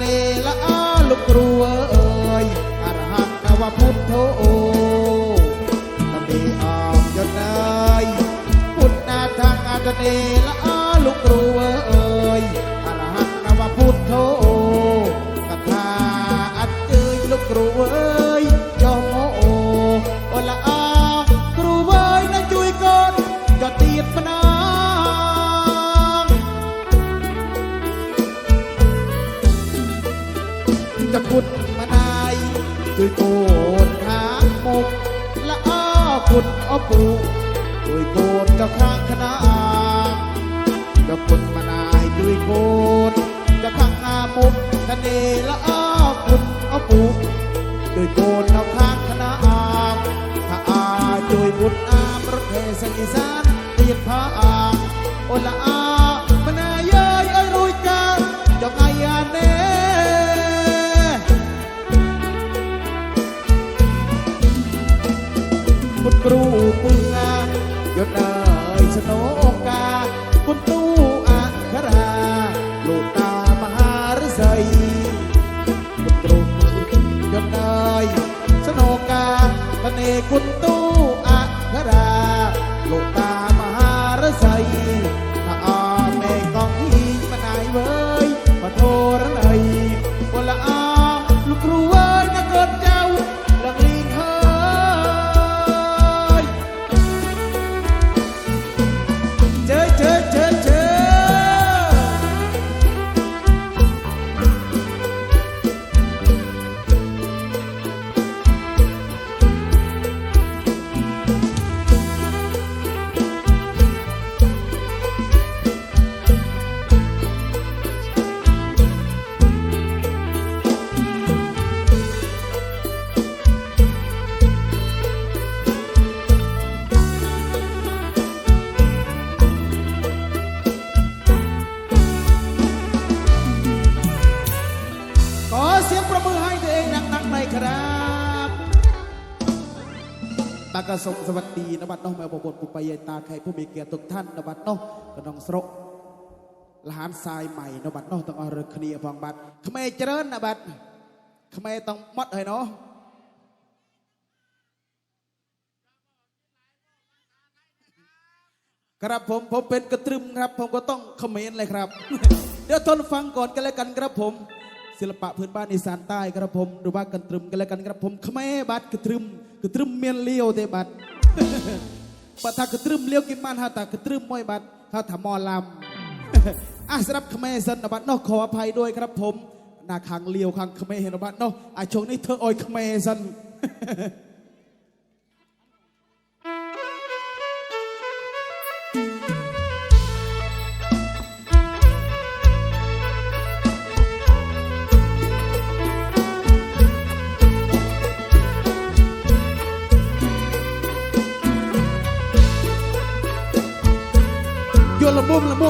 เนละอาลูกครูเละอ้อกุดอ้อปูช่วยโกนเอาข้างคณะอาถ้าอาช่วยบุญอามรถเทสอีสานเตียนพระอาโอละอาากระสงสวัสดีนบัดน้องแมวบทปุปยายตาใครผู้มีเกียรติทุกท่านนบัดน้องกระนองสระลหานทรายใหม่นบัดน้องต้องเอาเรือเคลีย์ฟังบัดขมายเจริญนบัดขมายต้องมัดให้เนาะครับผมผมเป็นกระตรึมครับ ผมก็ต้องคอมเมนต์เลยครับ เดี๋ยวทนฟังก่อนกันแล้วกันครับผม ศิลปะพื้นบ้านอีสานใต้ครับผมหรือว่ากันตรึมกันแล้วกันครับผมขมบัดกระตรึม กระตรึมเมียนเลี้ยวเตบัดปะทากระตรึมเลี้ยวกินมันฮาตากระตรึมมวยบัดฮาถามอลำอะสำหรับขมสันนบัดนอกขออภัยด้วยครับผมหน้าคางเลี้ยวคางขมเห็นบัดนอกอะช่วงนี้เธอออยขมสัน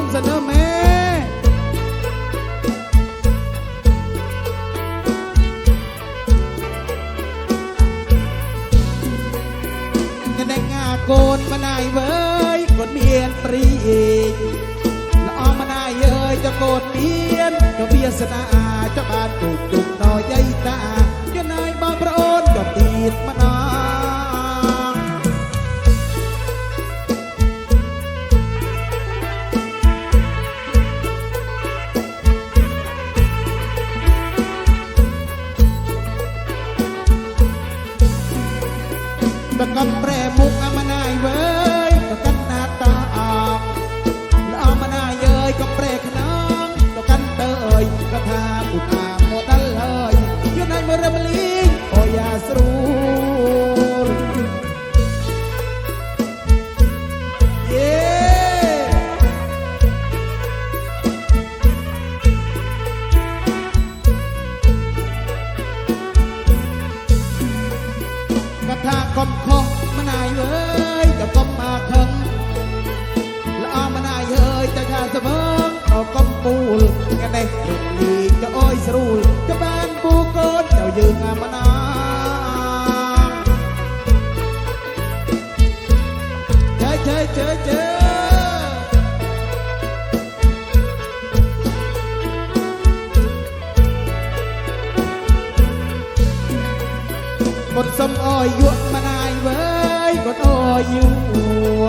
មសិនម៉ែអ្នកងាកូនមិនអាយវើយកូនមានព្រីល្អមិនអាយអើយចកូនមានទៅវាសនាចបានគុកគុកដល់យាយតា ថាកុំខុសម្នាយអើយតែកុំមកខឹងល្អម្នាយអើយតែថាស្មើក៏កុំពូលកណេះលីកទៅអើយស្រួល ត់សំអយយក់មិនអាយវើយកូនអយយួរ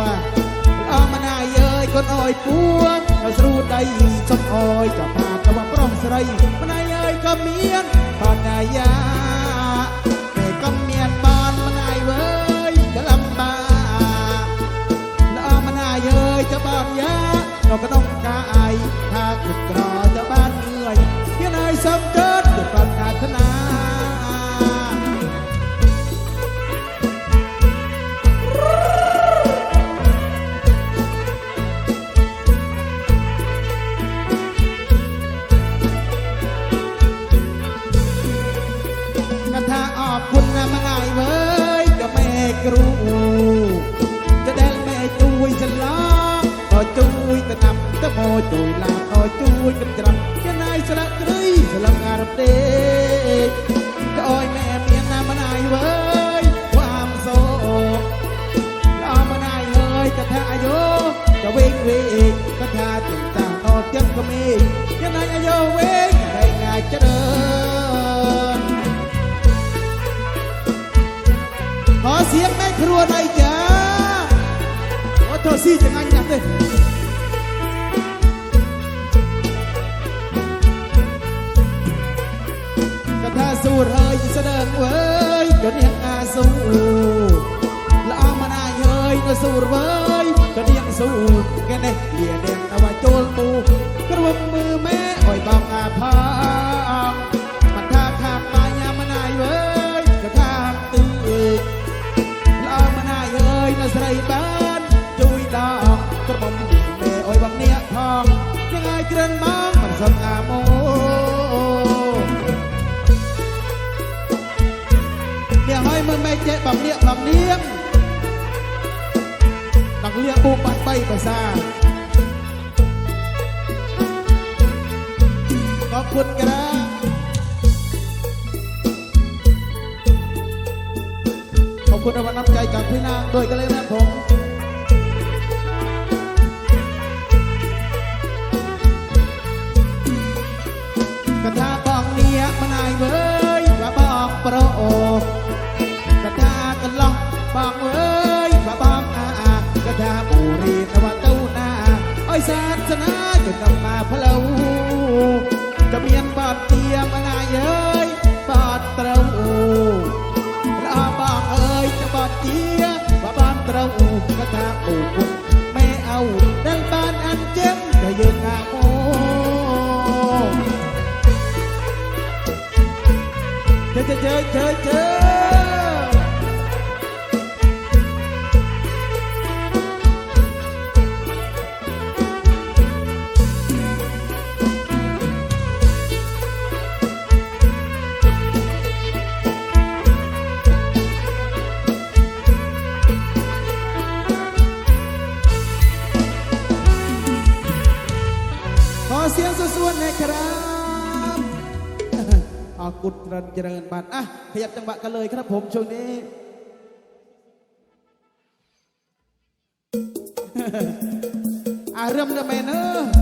អមិនអាយអើយកូនអយពួងហើយស្រួដៃសំអយក៏ថាកវប្រុសស្រីមិនអាយអើយក៏មានបណាយា งแม่ครัวหน่อยจ้าโอ้โทษซี่จะงั้นยังเลยกระทาสู้เรยเสด็จเว้ยจนยังอาสู้ละอามานาเฮ้ยนะสู้เว้ยจนยังสู้แกเนี่ยเลียเด่นตะวันโจลปูกระวมมือแม่อ้อยบางอาภามั ត្រីបានជួយដល់ក្រមុំយីមេអុយបងនេះផងនឹងឲ្យគ្រឿងមកមិនសឹងអាមោអ្នកឲ្យមិនមែនចេះបងនេះបងនេះដល់លៀកពូបាត់បីភាសាក៏ពុតក្រា คุณครับ ขอบคุณรางวัลน้ำใจจากพี่นางด้วยกันเลยนะผม กระทาบองเนียมานายเว้ยกระบองโปรโอกระทากันล่องบองเว้ยกระบองอากระทาบุรีตะวันเต้าหน้าอ้อยศาสนาจะนำมาพะเลาจะเมียนบาดเตียมานายเอ้ย เจอเจอเจอเจอเจอขอเสียงส่วนๆน่อยครับ กุตรเจริญบันอะขยับจังหวะกันเลยครับผมช่วงนี้ อะเริ่มเริ่มไปเนอะ